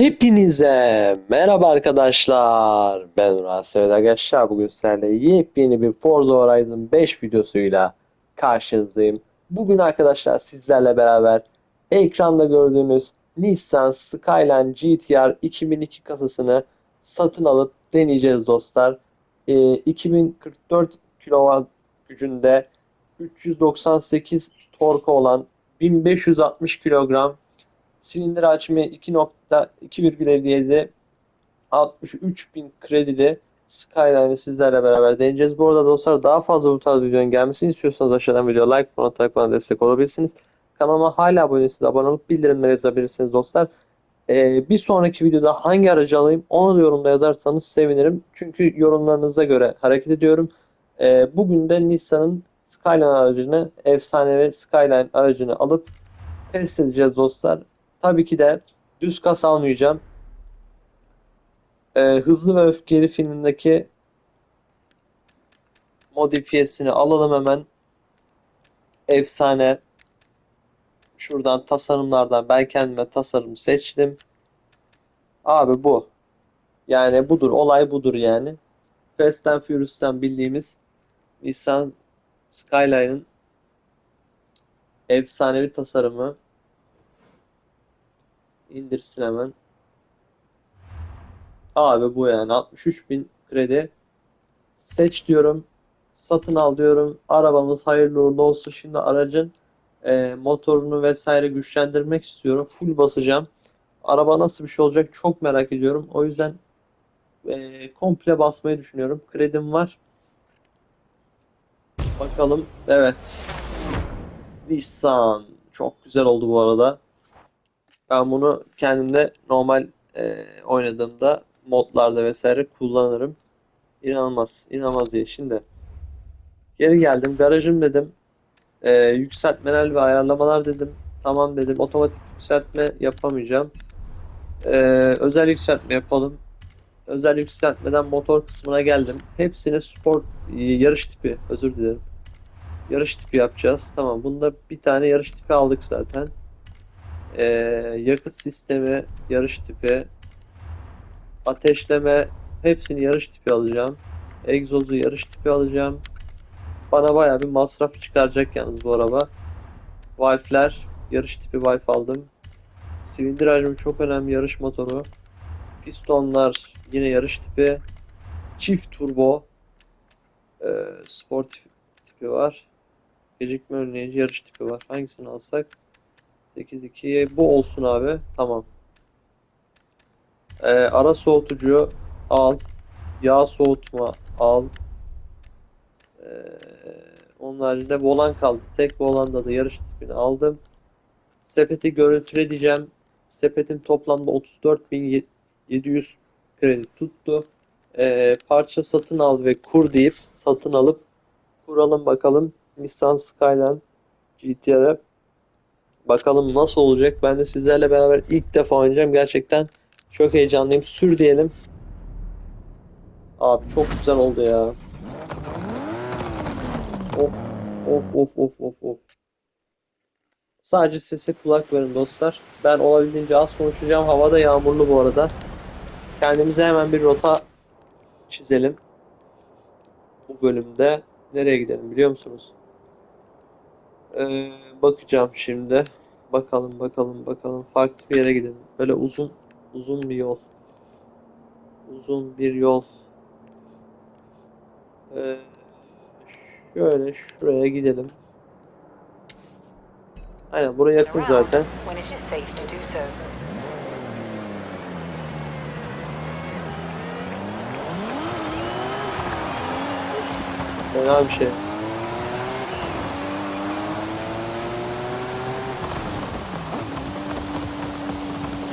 Hepinize merhaba arkadaşlar. Ben Uras Sevda Yaşar. Bugün sizlerle yepyeni bir Forza Horizon 5 videosuyla karşınızdayım. Bugün arkadaşlar sizlerle beraber ekranda gördüğünüz Nissan Skyline GTR 2002 kasasını satın alıp deneyeceğiz dostlar. Ee, 2044 kW gücünde 398 torku olan 1560 kilogram Silindir hacmi 2.2,57 63 bin kredili Skyline'ı sizlerle beraber deneyeceğiz. Bu arada dostlar daha fazla bu tarz videonun gelmesini istiyorsanız aşağıdan video like butonu atarak bana destek olabilirsiniz. Kanalıma hala abone değilseniz abone olup bildirimleri yazabilirsiniz dostlar. Ee, bir sonraki videoda hangi aracı alayım onu da yorumda yazarsanız sevinirim. Çünkü yorumlarınıza göre hareket ediyorum. Ee, bugün de Nissan'ın Skyline aracını, efsanevi Skyline aracını alıp test edeceğiz dostlar. Tabii ki de düz kas almayacağım. Ee, Hızlı ve Öfkeli filmindeki modifiyesini alalım hemen. Efsane. Şuradan tasarımlardan ben kendime tasarım seçtim. Abi bu. Yani budur. Olay budur yani. Fast and Furious'tan bildiğimiz Nissan Skyline'ın efsanevi tasarımı. İndirsin hemen. Abi bu yani 63 bin kredi. Seç diyorum. Satın al diyorum. Arabamız hayırlı uğurlu olsun. Şimdi aracın e, motorunu vesaire güçlendirmek istiyorum. Full basacağım. Araba nasıl bir şey olacak çok merak ediyorum. O yüzden e, komple basmayı düşünüyorum. Kredim var. Bakalım. Evet. Nissan. Çok güzel oldu bu arada. Ben bunu kendimde normal e, oynadığımda modlarda vesaire kullanırım. İnanılmaz. inanılmaz diye. Şimdi geri geldim. Garajım dedim. E, yükseltmeler ve ayarlamalar dedim. Tamam dedim. Otomatik yükseltme yapamayacağım. E, özel yükseltme yapalım. Özel yükseltmeden motor kısmına geldim. Hepsini spor yarış tipi. Özür dilerim. Yarış tipi yapacağız. Tamam. Bunda bir tane yarış tipi aldık zaten. Ee, yakıt sistemi yarış tipi, ateşleme hepsini yarış tipi alacağım. Egzozu yarış tipi alacağım. Bana bayağı bir masraf çıkaracak yalnız bu araba. Valfler yarış tipi valf aldım. Silindir hacmi çok önemli yarış motoru. Pistonlar yine yarış tipi. Çift turbo e, spor tipi var. Gecikme önleyici yarış tipi var. Hangisini alsak? 8-2 bu olsun abi. Tamam. Ee, ara soğutucu al. Yağ soğutma al. Ee, onun haricinde volan kaldı. Tek volanda da yarış tipini aldım. Sepeti görüntüle diyeceğim. Sepetin toplamda 34.700 kredi tuttu. Ee, parça satın al ve kur deyip satın alıp kuralım bakalım. Nissan Skyline GTR'e Bakalım nasıl olacak. Ben de sizlerle beraber ilk defa oynayacağım. Gerçekten çok heyecanlıyım. Sür diyelim. Abi çok güzel oldu ya. Of of of of of of. Sadece sese kulak verin dostlar. Ben olabildiğince az konuşacağım. Hava da yağmurlu bu arada. Kendimize hemen bir rota çizelim. Bu bölümde nereye gidelim biliyor musunuz? Ee, bakacağım şimdi. Bakalım bakalım bakalım. Farklı bir yere gidelim. Böyle uzun uzun bir yol. Uzun bir yol. Ee, şöyle şuraya gidelim. Aynen buraya yakın zaten. Fena bir şey.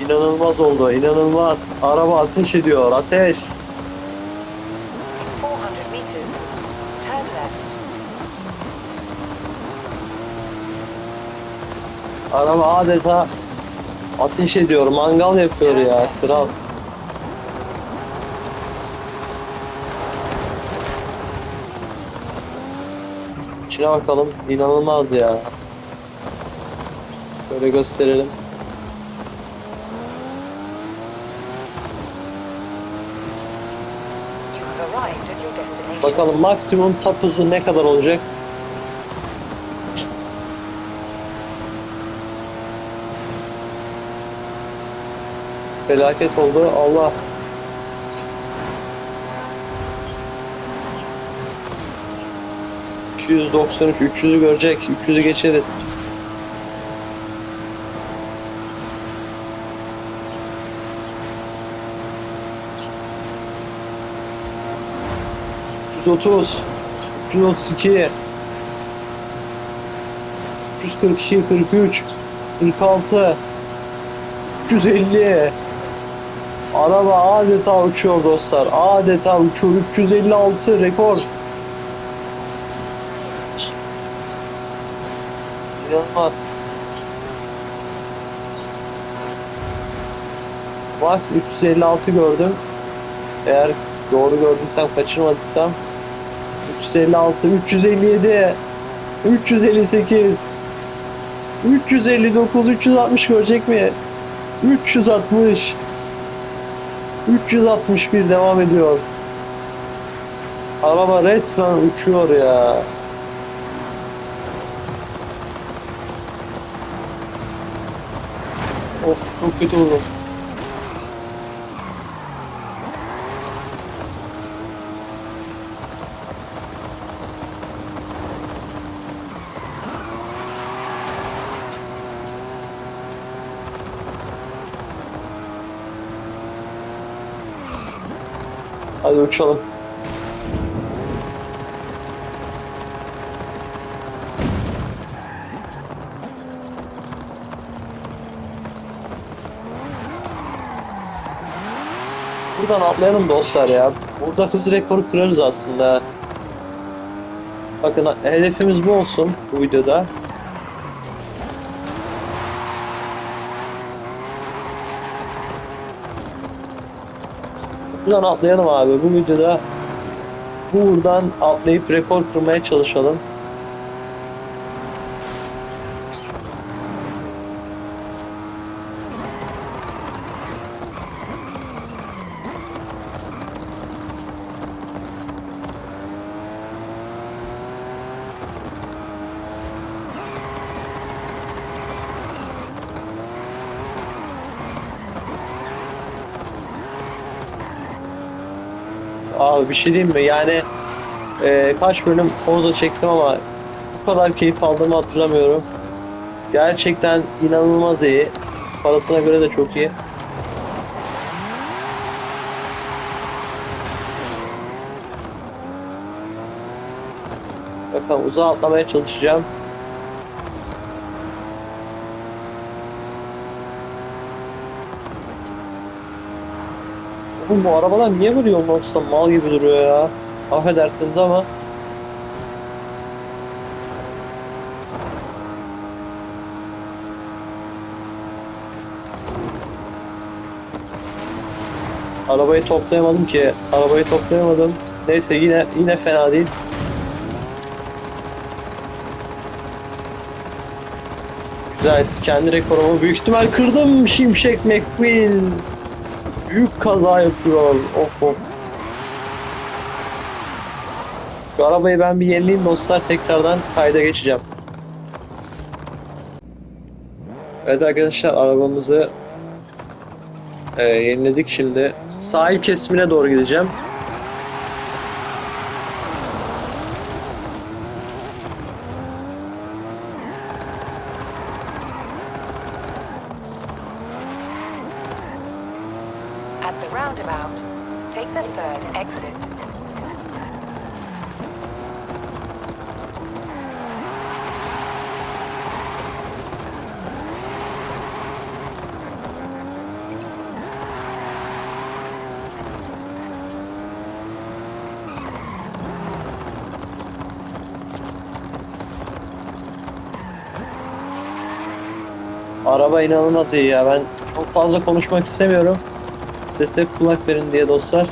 İnanılmaz oldu, inanılmaz. Araba ateş ediyor, ateş. 400 meters. Turn left. Araba adeta ateş ediyor, mangal yapıyor ya, kral. İçine bakalım, inanılmaz ya. Böyle gösterelim. arrived at your destination. Bakalım maksimum top hızı ne kadar olacak? Felaket oldu. Allah. ...293, 300'ü görecek. 300'ü geçeriz. ...330... ...332... ...342, 43... ...46... ...350... Araba adeta uçuyor dostlar. Adeta uçuyor. 356 rekor. İnanılmaz. Max 356 gördüm. Eğer doğru gördüysem kaçırmadıysam 356, 357, 358, 359, 360 görecek mi? 360, 361 devam ediyor. Araba resmen uçuyor ya. Of çok kötü oldu. Hadi uçalım. Buradan atlayalım dostlar ya. Burada hız rekoru kırarız aslında. Bakın hedefimiz bu olsun bu videoda. Buradan atlayalım abi. Bu videoda buradan atlayıp rekor kırmaya çalışalım. Abi bir şey diyeyim mi? Yani e, kaç bölüm Forza çektim ama bu kadar keyif aldığımı hatırlamıyorum. Gerçekten inanılmaz iyi. Parasına göre de çok iyi. Bakalım uzağa atlamaya çalışacağım. Oğlum bu arabalar niye böyle yolun ortasında mal gibi duruyor ya? Affedersiniz ama. Arabayı toplayamadım ki. Arabayı toplayamadım. Neyse yine yine fena değil. Güzel. Kendi rekorumu büyük ihtimal kırdım. Şimşek McQueen. Büyük kaza yapıyor. Of of. Şu arabayı ben bir yenileyim dostlar. Tekrardan kayda geçeceğim. Evet arkadaşlar arabamızı e, yeniledik şimdi. Sahil kesimine doğru gideceğim. Araba inanılmaz iyi ya. Ben çok fazla konuşmak istemiyorum. Sese kulak verin diye dostlar.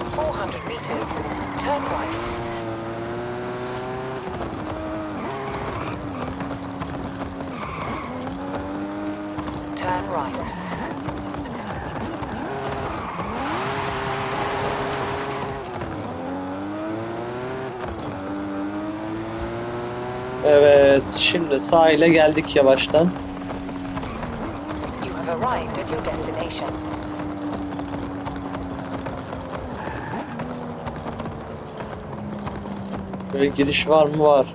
200 meters, turn right. Turn right. Evet, şimdi sahile geldik yavaştan. You have arrived at your destination. Böyle giriş var mı? Var.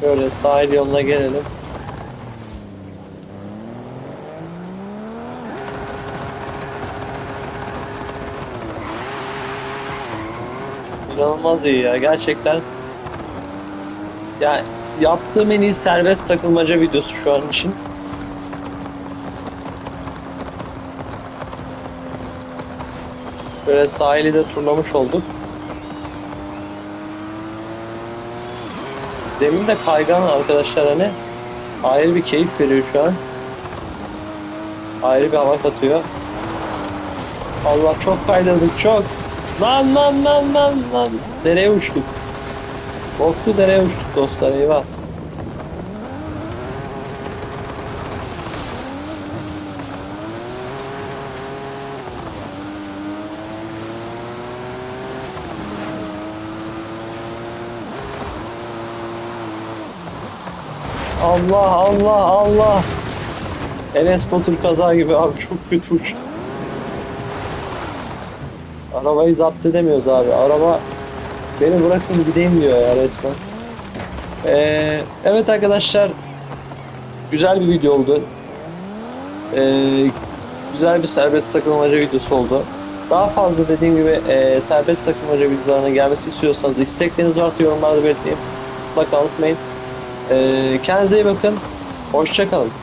Şöyle sahil yoluna gelelim. İnanılmaz iyi ya gerçekten. Ya yaptığım en iyi serbest takılmaca videosu şu an için. Böyle sahili de turlamış olduk. Zemin de kaygan arkadaşlar hani. Ayrı bir keyif veriyor şu an. Ayrı bir hava katıyor. Allah çok kaydırdık çok. Lan lan lan lan lan. Nereye uçtuk? Korktu nereye uçtuk dostlar eyvah. Allah Allah Allah. Enes Batur kaza gibi abi çok kötü uçtu. Arabayı zapt edemiyoruz abi. Araba beni bırakın gideyim diyor ya resmen. Ee, evet arkadaşlar güzel bir video oldu. Ee, güzel bir serbest takılmaca videosu oldu. Daha fazla dediğim gibi e, serbest takılmaca videolarına gelmesi istiyorsanız istekleriniz varsa yorumlarda belirtmeyin. Mutlaka unutmayın. Ee, kendinize iyi bakın. Hoşçakalın.